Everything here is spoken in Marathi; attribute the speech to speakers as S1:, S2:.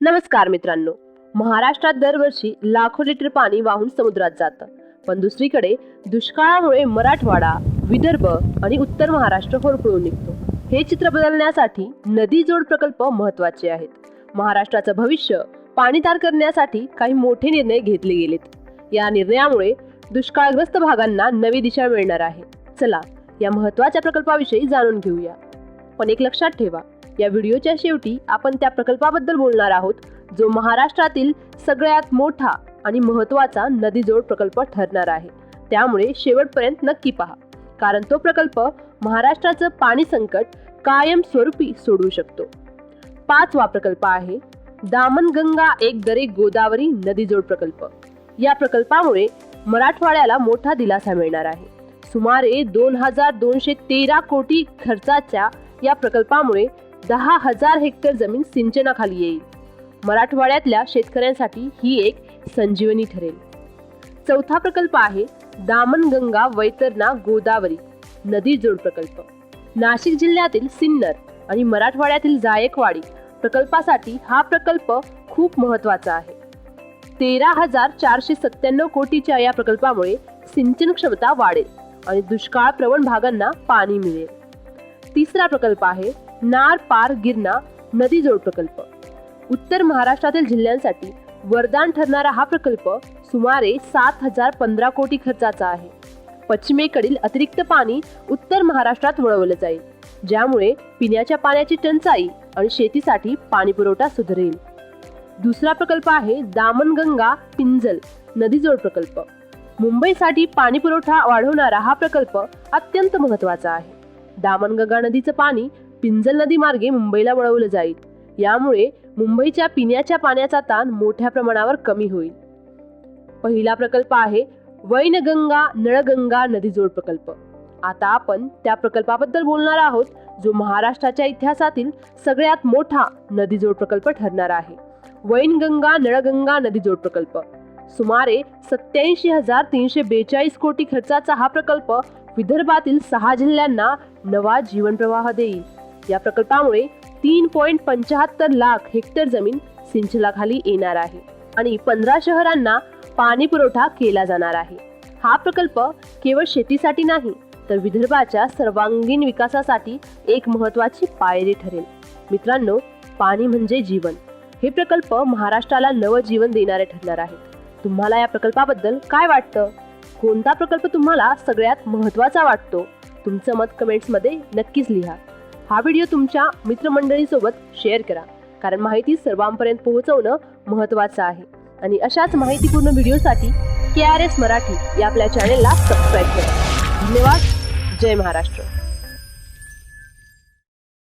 S1: नमस्कार मित्रांनो. महाराष्ट्रात दरवर्षी लाखो लिटर पाणी वाहून समुद्रात जातं. पण दुसरीकडे दुष्काळामुळे मराठवाडा विदर्भ आणि उत्तर महाराष्ट्र होरपळून निघतो. हे चित्र बदलण्यासाठी नदी जोड प्रकल्प महत्त्वाचे आहेत. महाराष्ट्राचं भविष्य पाणीदार करण्यासाठी काही मोठे निर्णय घेतले गेलेत. या निर्णयामुळे दुष्काळग्रस्त भागांना नवी दिशा मिळणार आहे. चला या महत्त्वाच्या प्रकल्पाविषयी जाणून घेऊया. पण एक लक्षात ठेवा या व्हिडिओच्या शेवटी आपण त्या प्रकल्पाबद्दल बोलणार आहोत जो महाराष्ट्रातील सगळ्यात मोठा आणि महत्त्वाचा नदीजोड प्रकल्प ठरणार आहे. त्यामुळे शेवटपर्यंत नक्की पहा कारण तो प्रकल्प महाराष्ट्राचं पाणी संकट कायमस्वरूपी सोडवू शकतो. पाचवा प्रकल्प आहे दामनगंगा एक दरे गोदावरी नदीजोड प्रकल्प. या प्रकल्पामुळे मराठवाड्याला मोठा दिलासा मिळणार आहे. सुमारे दोन हजार दोनशे तेरा कोटी खर्चाच्या या प्रकल्पामुळे दहा हजार हेक्टर जमीन सिंचनाखाली येईल. मराठवाड्यातल्या शेतकऱ्यांसाठी ही एक संजीवनी ठरेल. चौथा प्रकल्प आहे दामनगंगा वैतरणा गोदावरी नदी जोड प्रकल्प. नाशिक जिल्ह्यातील सिन्नर आणि मराठवाड्यातील जायकवाडी प्रकल्पासाठी हा प्रकल्प खूप महत्त्वाचा आहे. तेरा हजार चारशे सत्त्याण्णव कोटीच्या या प्रकल्पामुळे सिंचन क्षमता वाढेल आणि दुष्काळ प्रवण भागांना पाणी मिळेल. तिसरा प्रकल्प आहे नार पार गिरणा नदी जोड प्रकल्प. उत्तर महाराष्ट्रातील जिल्ह्यांसाठी वरदान ठरणारा हा प्रकल्प सुमारे सात हजार पंधरा कोटी खर्चाचा आहे. पश्चिमेकडील अतिरिक्त पाणी उत्तर महाराष्ट्रात वळवलं जाईल ज्यामुळे पिण्याच्या पाण्याची टंचाई आणि शेतीसाठी पाणी पुरवठा सुधारेल. दुसरा प्रकल्प आहे दामनगंगा पिंजल नदीजोड प्रकल्प. मुंबईसाठी पाणी पुरवठा वाढवणारा हा प्रकल्प अत्यंत महत्त्वाचा आहे. दामनगंगा नदीचं पाणी पिंजल नदी मार्गे मुंबईला वळवलं जाईल. यामुळे मुंबईच्या पिण्याच्या पाण्याचा ताण मोठ्या प्रमाणावर कमी होईल. पहिला प्रकल्प आहे वैनगंगा नळगंगा नदीजोड प्रकल्प. आता आपण त्या प्रकल्पाबद्दल बोलणार आहोत जो महाराष्ट्राच्या इतिहासातील सगळ्यात मोठा नदीजोड प्रकल्प ठरणार आहे. वैनगंगा नळगंगा नदीजोड प्रकल्प. सुमारे सत्याऐंशी हजार तीनशे बेचाळीस कोटी खर्चाचा हा प्रकल्प विदर्भातील सहा जिल्ह्यांना नवा जीवन प्रवाह देईल. या प्रकल्पामुळे तीन पॉईंट पंचाहत्तर लाख हेक्टर जमीन सिंचनाखाली येणार आहे आणि पंधरा शहरांना पाणी पुरवठा केला जाणार आहे. हा प्रकल्प केवळ शेतीसाठी नाही तर विदर्भाच्या सर्वांगीण विकासासाठी एक महत्वाची पायरी ठरेल. मित्रांनो पाणी म्हणजे जीवन. हे प्रकल्प महाराष्ट्राला नवजीवन देणारे ठरणार आहेत तुम्हाला या प्रकल्पाबद्दल काय वाटतं? कोणता प्रकल्प तुम्हाला सगळ्यात महत्त्वाचा वाटतो? तुमचं मत कमेंट्समध्ये नक्कीच लिहा. हा व्हिडिओ तुमच्या मित्रमंडळीसोबत शेअर करा. कारण माहिती सर्वांपर्यंत पोहोचवणं महत्त्वाचं आहे. आणि अशाच माहितीपूर्ण व्हिडिओसाठी के आर एस मराठी या आपल्या चॅनेलला सबस्क्राईब करा. धन्यवाद. जय महाराष्ट्र.